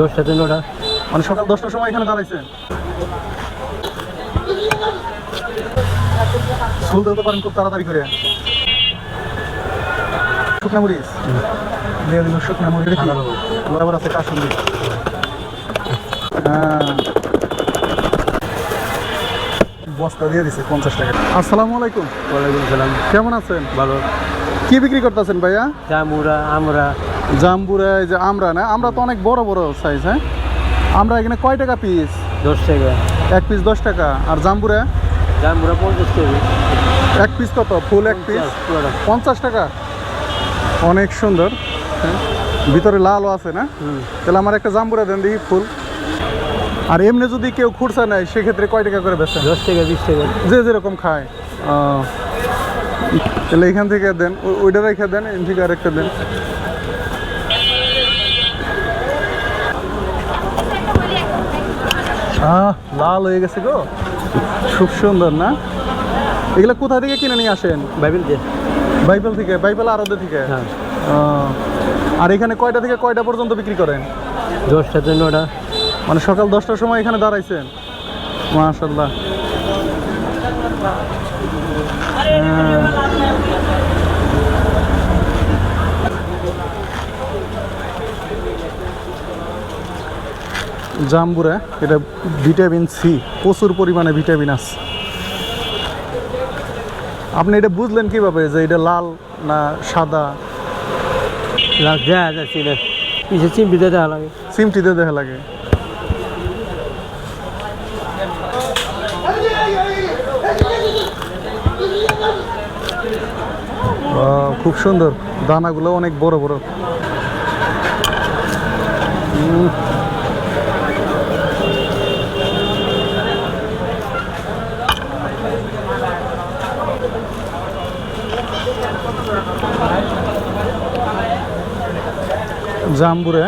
দশটা মানে সকাল দশটার সময় এখানে দাঁড়াইছেন স্কুল পারেন খুব তাড়াতাড়ি করে। শুকনা মরিচ? দিয়ে দিল শুকনা মরিচ। আবার আছে কাশুন্দি হ্যাঁ। বস্তা দিয়ে দিছে পঞ্চাশ টাকা। আসসালামু আলাইকুম। ওয়ালাইকুম সালাম। কেমন আছেন? ভালো। কি বিক্রি করতেছেন ভাইয়া? জামুরা আমরা জাম্বুরা এই যে আমরা না আমরা তো অনেক বড় বড় সাইজ হ্যাঁ? আমরা এখানে কয় টাকা পিস দশ টাকা। এক পিস দশ টাকা। আর জাম্বুরা? জামুরা পঞ্চাশ টাকা এক পিস কত? ফুল এক পিস পঞ্চাশ টাকা? অনেক সুন্দর। হ্যাঁ। ভিতরে লালও আছে না? তাহলে আমার একটা জাম্বুরা দেন দেখি ফুল। আর এমনি যদি কেউ খুরসা নেয় সেক্ষেত্রে কয় টাকা করে বেচেন দশ টাকা বিশ টাকা। যে যেরকম খায়। তাহলে এখান থেকে দেন ওইটা রেখে দেন এখান থেকে আরেকটা দেন। আহ লাল হয়ে গেছে গো। খুব সুন্দর না? এগুলো কোথা থেকে কিনে নিয়ে আসেন? বাইবেল দিয়ে। বাইবেল থেকে বাইবেল আরদে থেকে? হ্যাঁ। আর এখানে কয়টা থেকে কয়টা পর্যন্ত বিক্রি করেন? দশটা থেকে নটা মানে সকাল দশটার সময় এখানে দাঁড়াইছেন? মাশাল্লাহ জাম্বুরা এটা ভিটামিন সি প্রচুর পরিমাণে ভিটামিন আছে। আপনি এটা বুঝলেন কীভাবে যে এটা লাল না সাদা? যাচ্ছি পিছিয়ে চিমটিতে দেওয়া লাগে। সিমটিতে দেখা লাগে। খুব সুন্দর। দানাগুলো অনেক বড় বড়। জাম্বুরে।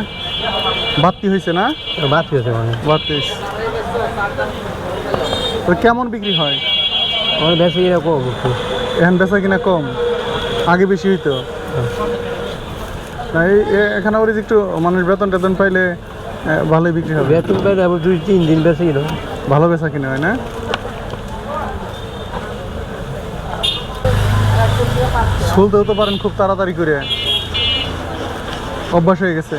বাত্তি হয়েছে না? বাদ হয়েছে মানে। হয়েছে। তো কেমন বিক্রি হয়? আমার বেশি কিনা কম এখন বেচা কিনা কম? আগে বেশি হইতো? না এই এখানে ওর একটু মানুষ বেতন টেতন পাইলে ভালোই বিক্রি হবে। বেতন পেলে আবার দুই তিন দিন বেশি কিনা। ভালো বেচা কিনা হয় না? খুলতেও তো পারেন খুব তাড়াতাড়ি করে। অভ্যাস হয়ে গেছে।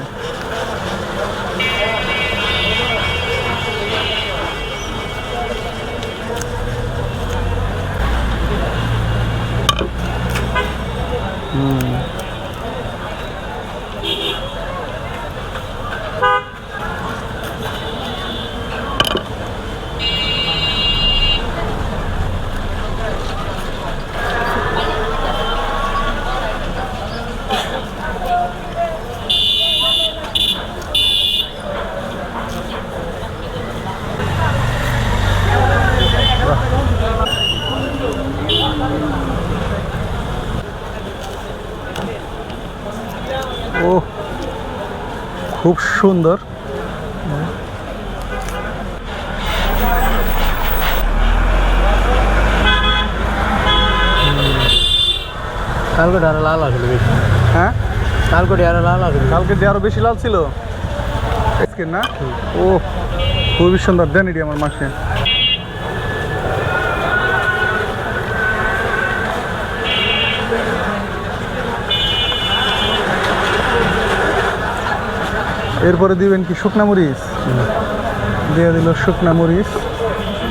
খুব সুন্দর। কালকে আরও লাল আসলে বেশি। হ্যাঁ? কালকে আরও লাল আসলে। কালকে আরও বেশি লাল ছিল। না? ও খুবই সুন্দর দেন এটি আমার মাকে এরপরে দিবেন কি শুকনা মরিচ? দিয়ে দিল শুকনা মরিচ।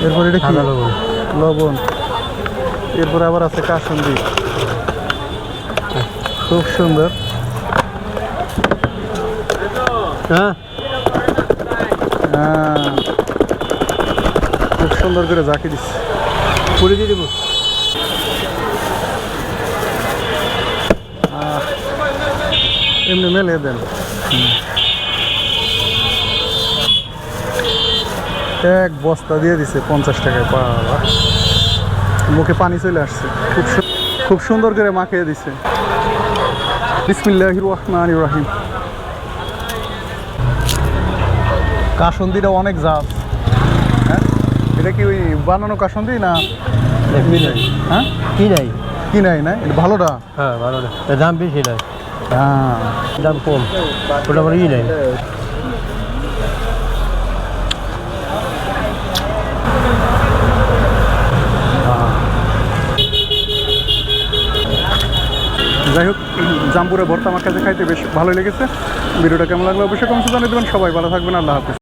এরপরে এটা কি? লবণ। লবণ। এরপরে আবার আছে কাসুন্দি। খুব সুন্দর। হ্যাঁ? হ্যাঁ। খুব সুন্দর করে জাকি দিচ্ছে পুরি দিয়ে দেবো। এমনি মেলে দেন। এক বস্তা দিয়ে দিছে পঞ্চাশ টাকায় বাবা মুখে পানি চলে আসছে। খুব খুব সুন্দর করে মাখিয়ে দিছে। বিসমিল্লাহ রহমান রাহিম। কাসন্দিটা অনেক জাত হ্যাঁ? এটা কি ওই বানানো কাসন্দি না কি নাই। হ্যাঁ? কি নাই? কি নাই না এটা ভালোটা? হ্যাঁ ভালো না দাম বেশি নাই। হ্যাঁ। দাম কম। ওটা আবার ই নাই। যাই হোক জাম্বুরে ভর্তা আমার কাছে খাইতে বেশ ভালো লেগেছে। ভিডিওটা কেমন লাগল অবশ্যই কমসে জানিয়ে দেবেন। সবাই ভালো থাকবেন, আল্লাহ হাফিজ।